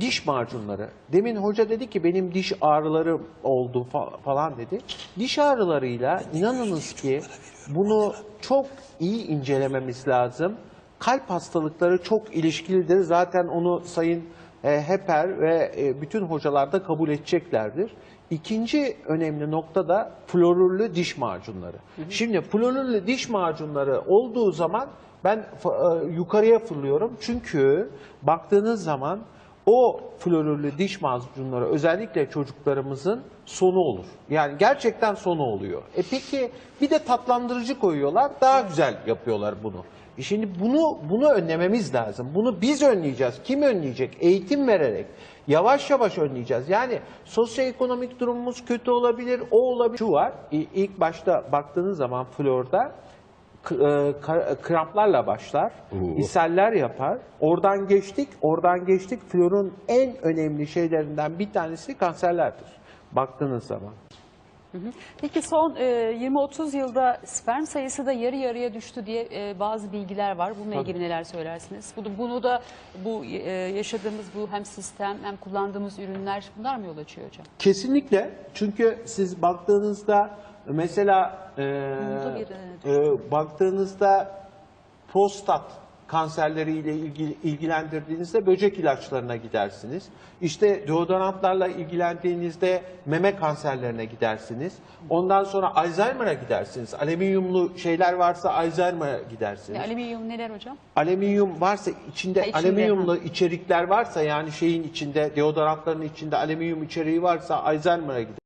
diş macunları. Demin hoca dedi ki benim diş ağrılarım oldu fa- falan dedi. Diş ağrılarıyla inanınız ki bunu çok iyi incelememiz lazım. Kalp hastalıkları çok ilişkilidir. Zaten onu Sayın e, Heper ve e, bütün hocalar da kabul edeceklerdir. İkinci önemli nokta da florürlü diş macunları. Şimdi florürlü diş macunları olduğu zaman ben e, yukarıya fırlıyorum. Çünkü baktığınız zaman o florürlü diş macunları özellikle çocuklarımızın sonu olur. Yani gerçekten sonu oluyor. E peki bir de tatlandırıcı koyuyorlar. Daha güzel yapıyorlar bunu. E Şimdi bunu bunu önlememiz lazım. Bunu biz önleyeceğiz. Kim önleyecek? Eğitim vererek. Yavaş yavaş önleyeceğiz. Yani sosyoekonomik durumumuz kötü olabilir, o olabilir. Şu var, ilk başta baktığınız zaman florda kramplarla başlar, ishaller yapar. Oradan geçtik, oradan geçtik. Florun en önemli şeylerinden bir tanesi kanserlerdir. Baktığınız zaman. Peki son e, 20-30 yılda sperm sayısı da yarı yarıya düştü diye e, bazı bilgiler var. Bununla Tabii. ilgili neler söylersiniz? Bunu, bunu da bu e, yaşadığımız bu hem sistem hem kullandığımız ürünler bunlar mı yol açıyor hocam? Kesinlikle. Çünkü siz baktığınızda mesela e, bir, e, baktığınızda prostat kanserleriyle ilgili, ilgilendirdiğinizde böcek ilaçlarına gidersiniz. İşte deodorantlarla ilgilendiğinizde meme kanserlerine gidersiniz. Ondan sonra Alzheimer'a gidersiniz. Alüminyumlu şeyler varsa Alzheimer'a gidersiniz. E, alüminyum neler hocam? Alüminyum varsa içinde, Ha, içinde, alüminyumlu içerikler varsa yani şeyin içinde deodorantların içinde alüminyum içeriği varsa Alzheimer'a gider.